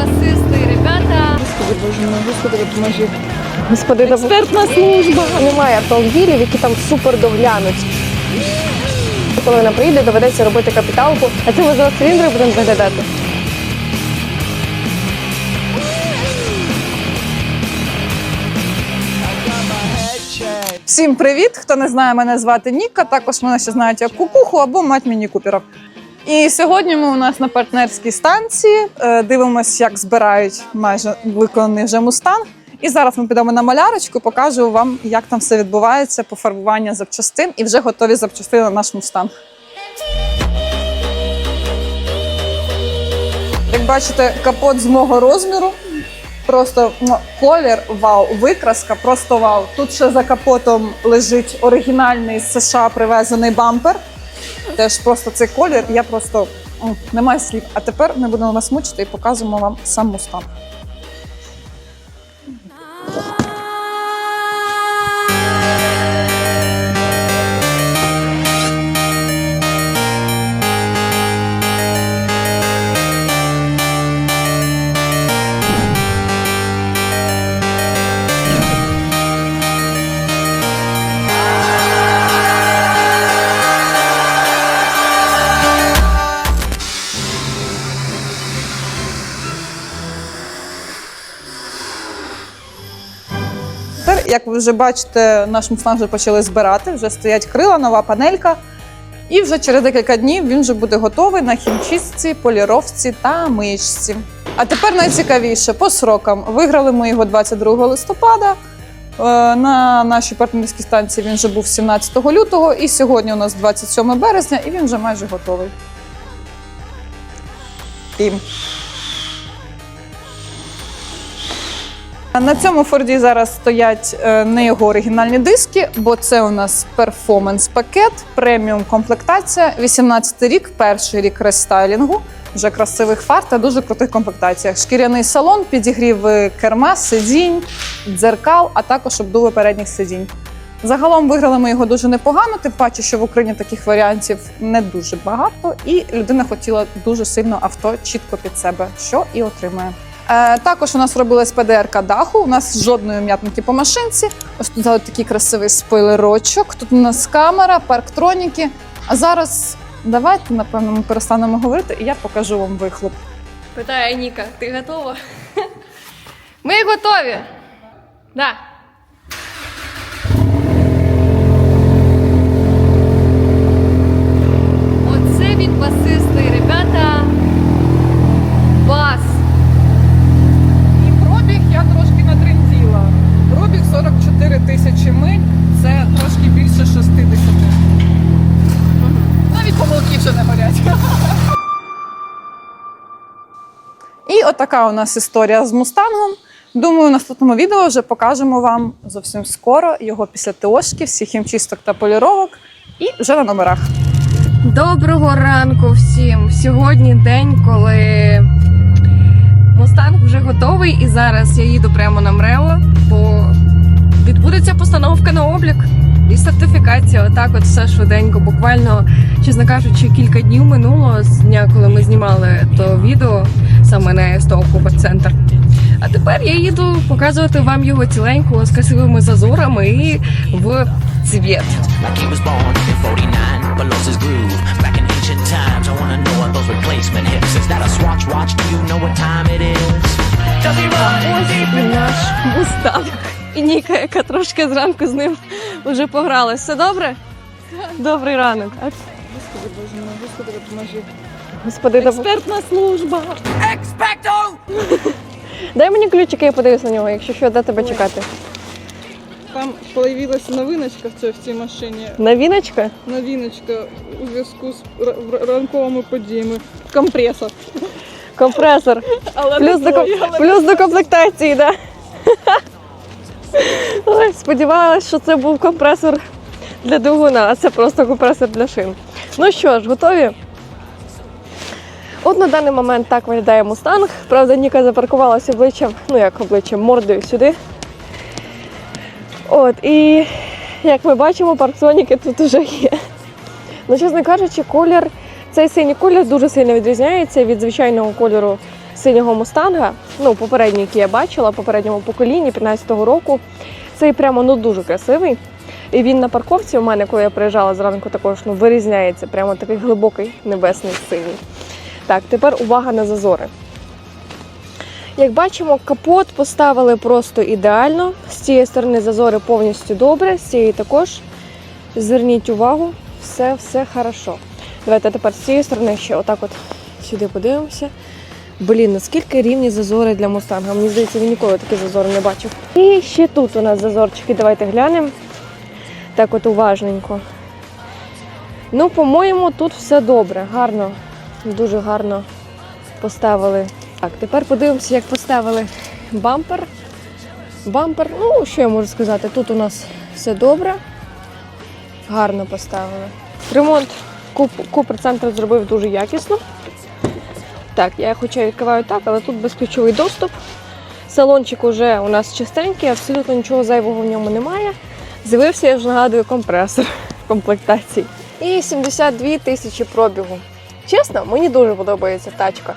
басисти, ребята. Господи, боже мій, господи, допоможи. Господи, там Експертна служба. немає автомобілів, які там супер доглянуть. Коли вона приїде, доведеться робити капіталку, а це ми зараз циліндри будемо заглядати. Всім привіт! Хто не знає, мене звати Ніка. Також мене ще знають як Кукуху або мать Міні Купера. І сьогодні ми у нас на партнерській станції е, дивимося, як збирають майже виконаний вже мустанг. І зараз ми підемо на малярочку, покажу вам, як там все відбувається, пофарбування запчастин і вже готові запчастини на наш мустанг. Як бачите, капот з мого розміру. Просто колір вау, викраска, просто вау. Тут ще за капотом лежить оригінальний з США привезений бампер. Теж просто цей колір. Я просто немає слів. А тепер не будемо вас мучити і показуємо вам сам мустанг. Вже бачите, наш мустанг вже почали збирати. Вже стоять крила, нова панелька. І вже через декілька днів він вже буде готовий на хімчистці, поліровці та миєчці. А тепер найцікавіше по срокам. Виграли ми його 22 листопада. Е, На нашій партнерській станції він вже був 17 лютого, і сьогодні у нас 27 березня, і він вже майже готовий. Тім. На цьому Форді зараз стоять е, не його оригінальні диски, бо це у нас перформанс пакет, преміум комплектація, 18 рік, перший рік рестайлінгу, вже красивих фар та дуже крутих комплектаціях. Шкіряний салон, підігрів е, керма, сидінь, дзеркал, а також обдуви передніх сидінь. Загалом виграли ми його дуже непогано, тим паче, що в Україні таких варіантів не дуже багато, і людина хотіла дуже сильно авто чітко під себе, що і отримає. Е, також у нас робилась ПДРК даху. У нас жодної м'ятники по машинці. Ось тут такий красивий спойлерочок. Тут у нас камера, парктроніки. А зараз давайте, напевно, ми перестанемо говорити, і я покажу вам вихлоп. Питає Ніка, ти готова? Ми готові. Да. Оце він басисти, ребята. Бас. І пробіг я трошки натренділа. Пробіг 44 тисячі миль, це трошки більше 60. Навіть помилки вже не горять. І отака у нас історія з мустангом. Думаю, в наступному відео вже покажемо вам зовсім скоро його після ТОшки, всіх хімчисток та поліровок, і вже на номерах. Доброго ранку всім! Сьогодні день, коли Мустанг вже готовий, і зараз я їду прямо на МРЕО, бо відбудеться постановка на облік і сертифікація. Отак, от все швиденько. Буквально, чесно кажучи, кілька днів минуло з дня, коли ми знімали то відео саме на СТО Кубер Центр. А тепер я їду показувати вам його ціленького з красивими зазорами і в цвіт. like he was born in 49 below his groove back in ancient times i want know what those replacement hips is that a swatch watch do you know what time it is does he run Ось наш мустанг. І Ніка, яка трошки зранку з ним вже пограла. Все добре? Добрий ранок. Господи, боже мій, господи, допоможи. Господи, допом- Експертна служба. дай мені ключики, я подивлюсь на нього, якщо що, де тебе чекати. Там появилася новиночка в цій, в цій машині. Новіночка? Новиночка у зв'язку з р- р- ранковими подіями. Компресор. Компресор. Але Плюс до, ком- плюс до комплектації, да? Ой, сподівалась, що це був компресор для двигуна, а це просто компресор для шин. Ну що ж, готові? От на даний момент так виглядає мустанг. Правда, Ніка запаркувалася обличчям, ну як обличчям, мордою сюди. От, і як ми бачимо, парктроніки тут вже є. Ну, чесно кажучи, колір, цей синій колір дуже сильно відрізняється від звичайного кольору синього мустанга. Ну, попередній, який я бачила, попередньому поколінні 15-го року. Цей прямо ну дуже красивий. І він на парковці у мене, коли я приїжджала зранку, також ну, вирізняється. Прямо такий глибокий небесний синій. Так, тепер увага на зазори. Як бачимо, капот поставили просто ідеально. З цієї сторони зазори повністю добре, з цієї також. Зверніть увагу, все, все хорошо. Давайте тепер з цієї сторони ще отак от сюди подивимося. Блін, наскільки рівні зазори для мустанга. Мені здається, він ніколи такі зазори не бачив. І ще тут у нас зазорчики. Давайте глянемо. Так от уважненько. Ну, по-моєму, тут все добре. Гарно, дуже гарно поставили. Так, тепер подивимося, як поставили бампер. Бампер, ну, що я можу сказати? Тут у нас все добре. Гарно поставили. Ремонт Куп, Купер-центр зробив дуже якісно. Так, я хоча відкриваю так, але тут безключовий доступ. Салончик уже у нас чистенький, абсолютно нічого зайвого в ньому немає. З'явився, я ж нагадую, компресор в комплектації. І 72 тисячі пробігу. Чесно, мені дуже подобається тачка.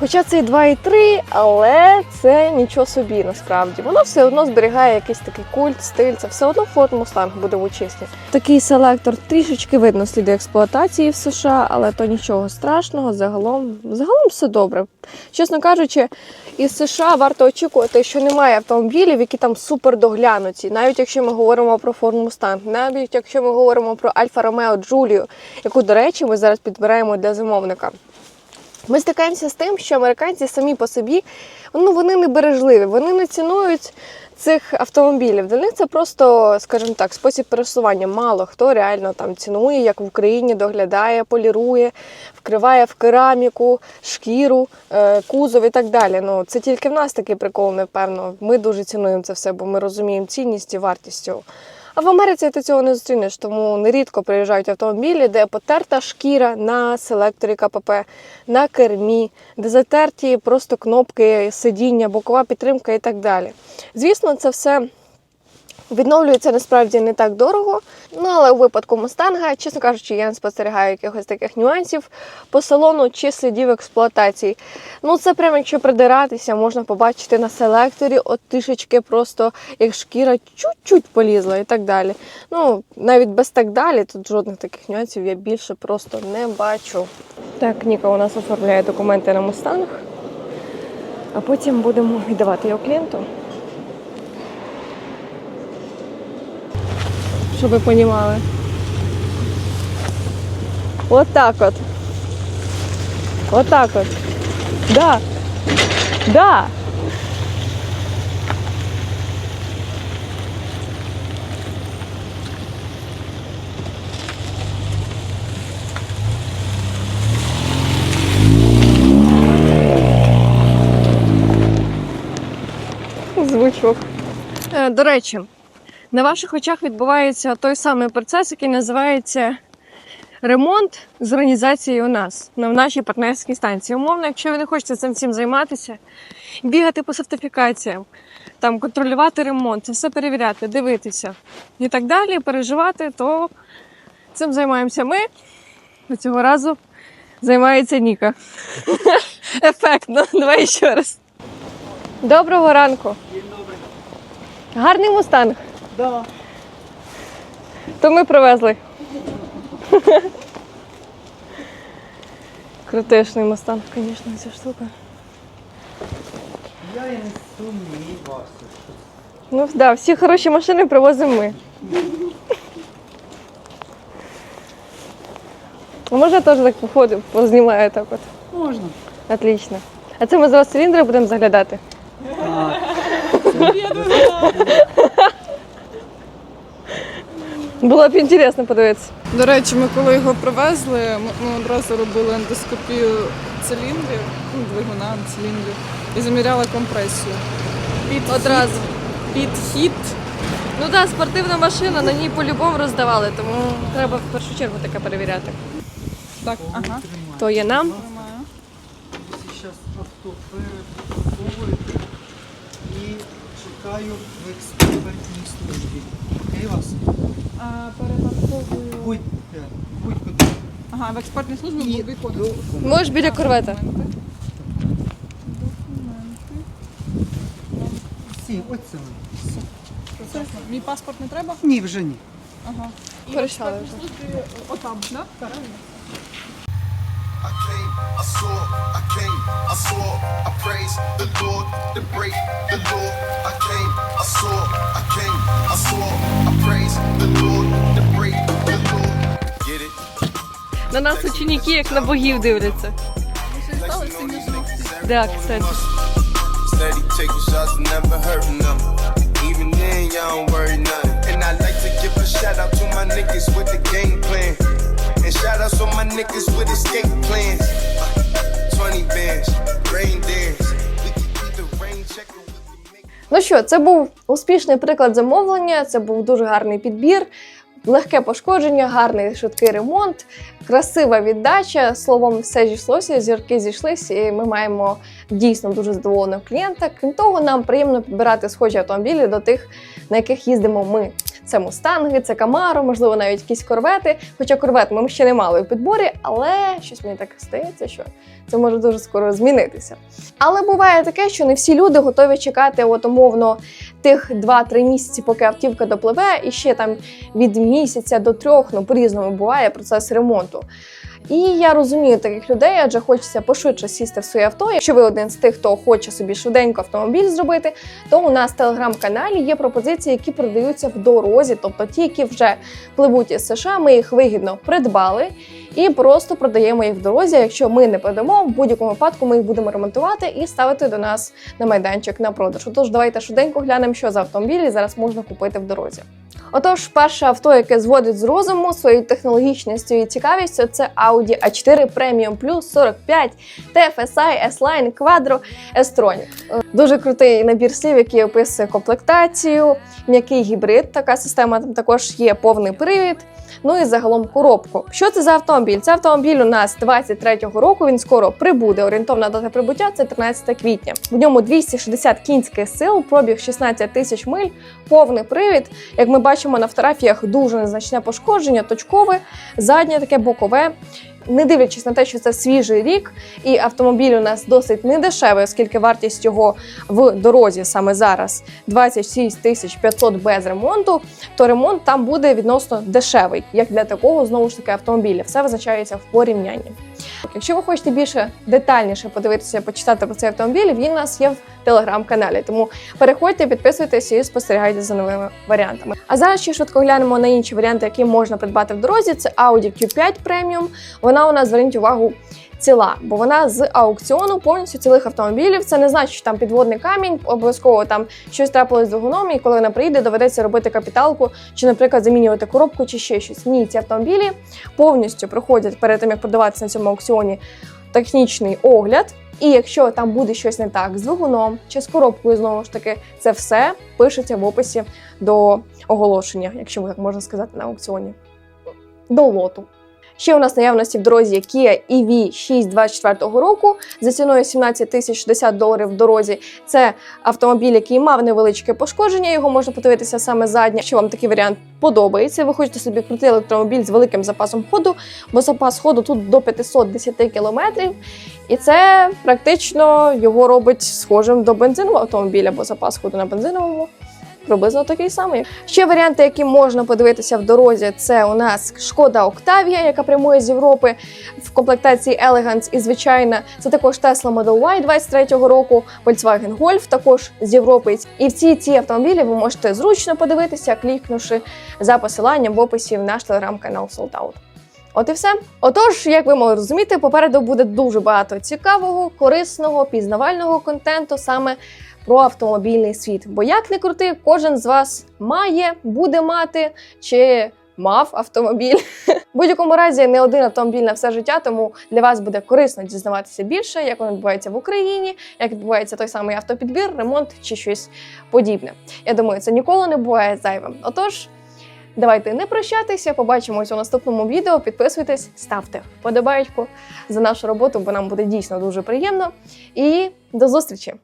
Хоча це і 2,3, але це нічого собі насправді. Воно все одно зберігає якийсь такий культ, стиль. Це все одно Ford Mustang буде в участі. Такий селектор трішечки видно сліди експлуатації в США, але то нічого страшного. Загалом, загалом все добре. Чесно кажучи, із США варто очікувати, що немає автомобілів, які там супер доглянуті. Навіть якщо ми говоримо про Ford Mustang, навіть якщо ми говоримо про Alfa Romeo Giulio, яку, до речі, ми зараз підбираємо для замовника. Ми стикаємося з тим, що американці самі по собі ну, вони не бережливі, вони не цінують цих автомобілів. Для них це просто, скажімо так, спосіб пересування. Мало хто реально там цінує, як в Україні доглядає, полірує, вкриває в кераміку, шкіру, е, кузов і так далі. Ну це тільки в нас такий прикол, напевно. Ми дуже цінуємо це все, бо ми розуміємо цінність і вартість цього. А в Америці ти цього не зустрінеш, тому нерідко приїжджають автомобілі, де потерта шкіра на селекторі КПП, на кермі, де затерті просто кнопки сидіння, бокова підтримка і так далі. Звісно, це все відновлюється насправді не так дорого. Ну але у випадку Мустанга, чесно кажучи, я не спостерігаю якихось таких нюансів по салону чи слідів експлуатації. Ну це прямо якщо придиратися, можна побачити на селекторі от трішечки просто як шкіра чуть-чуть полізла і так далі. Ну навіть без так далі, тут жодних таких нюансів я більше просто не бачу. Так, Ніка у нас оформляє документи на Мустанг, а потім будемо віддавати його клієнту. Щоб ви розуміли. От так от. От так от. Да. Да. Звучок. Е, До речі, на ваших очах відбувається той самий процес, який називається ремонт з організацією у нас на нашій партнерській станції. Умовно, якщо ви не хочете цим всім займатися, бігати по сертифікаціям, там контролювати ремонт, це все перевіряти, дивитися і так далі, переживати, то цим займаємося ми. Цього разу займається Ніка. Ефектно. Давай ще раз. Доброго ранку. Гарний мустанг. Да. То ми привезли. Крутешний мустанг, звісно, ця штука. Я і не сумнівався. Ну так, да, всі хороші машини привозимо ми. Можна теж так походив, познімаю так от. Можна. Отлично. А це ми зараз циліндри будемо заглядати. Було б інтересно подивитися. До речі, ми коли його привезли, ми, ми одразу робили ендоскопію циліндрів, ну, двигуна, циліндрів, і заміряли компресію. Під Одразу. Під хід. Ну так, да, спортивна машина, на ній по-любому роздавали, тому треба в першу чергу таке перевіряти. Так, ага. То є нам. Тримаю. Зараз авто перепаковуєте і Шукаю в експертній службі. Окей вас? А, перепарковую. Будь, е, будь куди. Ага, в експертній службі був виконує. Можеш біля корвета. Всі, ось це вони. Мій паспорт не треба? Ні, вже ні. Ага. Порішали експортній отам, так? Правильно? I came, I saw, I came, I saw, I praise the Lord, the break the law. I came, I saw, I came, I saw, I praise the Lord, the break the law. Get it? На нас ученики як на богів дивляться. Да, кстати. Steady taking shots, never hurting them. Even then, y'all don't worry nothing. And I like to give a shout out to my niggas with the game plan. And shout outs to my niggas with escape plans. Uh, 20 bands, rain dance. Ну що, це був успішний приклад замовлення. Це був дуже гарний підбір, легке пошкодження, гарний швидкий ремонт, красива віддача. Словом, все зійшлося, зірки зійшлися, і ми маємо дійсно дуже задоволеного клієнта. Крім того, нам приємно підбирати схожі автомобілі до тих, на яких їздимо ми. Це мустанги, це камаро, можливо, навіть якісь корвети. Хоча корвет ми ще не мали в підборі, але щось мені так здається, що це може дуже скоро змінитися. Але буває таке, що не всі люди готові чекати, от умовно, тих 2-3 місяці, поки автівка допливе, і ще там від місяця до трьох, ну по-різному буває процес ремонту. І я розумію таких людей, адже хочеться пошвидше сісти в своє авто. Якщо ви один з тих, хто хоче собі швиденько автомобіль зробити, то у нас в телеграм-каналі є пропозиції, які продаються в дорозі, тобто ті, які вже пливуть із США, ми їх вигідно придбали і просто продаємо їх в дорозі. Якщо ми не продамо, в будь-якому випадку ми їх будемо ремонтувати і ставити до нас на майданчик на продаж. Отож, давайте швиденько глянемо, що за автомобілі зараз можна купити в дорозі. Отож, перше авто, яке зводить з розуму своєю технологічністю і цікавістю, це A4 Premium Plus 45 TFSI S-Line Quadro, S-Tronic. Е, Дуже крутий набір слів, який описує комплектацію, м'який гібрид. Така система там також є повний привід. Ну і загалом коробку. Що це за автомобіль? Це автомобіль у нас 23-го року. Він скоро прибуде. Орієнтовна дата прибуття це 13 квітня. В ньому 260 кінських сил, пробіг 16 тисяч миль, повний привід. Як ми бачимо на фотографіях, дуже незначне пошкодження, точкове, заднє таке бокове. Не дивлячись на те, що це свіжий рік, і автомобіль у нас досить недешевий, оскільки вартість його в дорозі саме зараз 26 тисяч 500 без ремонту, то ремонт там буде відносно дешевий, як для такого знову ж таки автомобіля. Все визначається в порівнянні. Якщо ви хочете більше детальніше подивитися, почитати про цей автомобіль, він у нас є в телеграм-каналі. Тому переходьте, підписуйтесь і спостерігайте за новими варіантами. А зараз ще швидко глянемо на інші варіанти, які можна придбати в дорозі. Це Audi Q5 Premium. Вона у нас зверніть увагу. Ціла, бо вона з аукціону повністю цілих автомобілів. Це не значить, що там підводний камінь, обов'язково там щось трапилось з двигуном, і коли вона приїде, доведеться робити капіталку, чи, наприклад, замінювати коробку, чи ще щось. Ні, ці автомобілі повністю проходять перед тим, як продаватися на цьому аукціоні технічний огляд. І якщо там буде щось не так з двигуном чи з коробкою, знову ж таки, це все пишеться в описі до оголошення, якщо так можна сказати, на аукціоні. До лоту. Ще у нас наявності в дорозі Kia EV6 24 року за ціною 17 тисяч 60 доларів в дорозі. Це автомобіль, який мав невеличке пошкодження. Його можна подивитися саме заднє. Якщо вам такий варіант подобається, ви хочете собі крутий електромобіль з великим запасом ходу, бо запас ходу тут до 510 кілометрів. І це практично його робить схожим до бензинового автомобіля, бо запас ходу на бензиновому приблизно такий самий. Ще варіанти, які можна подивитися в дорозі, це у нас шкода Octavia, яка прямує з Європи в комплектації Elegance і звичайна. Це також Tesla Model Y 23-го року, Volkswagen Golf також з Європи. І всі ці автомобілі ви можете зручно подивитися, клікнувши за посиланням в описі в наш телеграм-канал Sold Out. От і все. Отож, як ви могли розуміти, попереду буде дуже багато цікавого, корисного, пізнавального контенту саме про автомобільний світ. Бо як не крути, кожен з вас має, буде мати чи мав автомобіль. В будь-якому разі не один автомобіль на все життя, тому для вас буде корисно дізнаватися більше, як воно відбувається в Україні, як відбувається той самий автопідбір, ремонт чи щось подібне. Я думаю, це ніколи не буває зайвим. Отож. Давайте не прощатися, побачимось у наступному відео. Підписуйтесь, ставте вподобайку за нашу роботу, бо нам буде дійсно дуже приємно. І до зустрічі!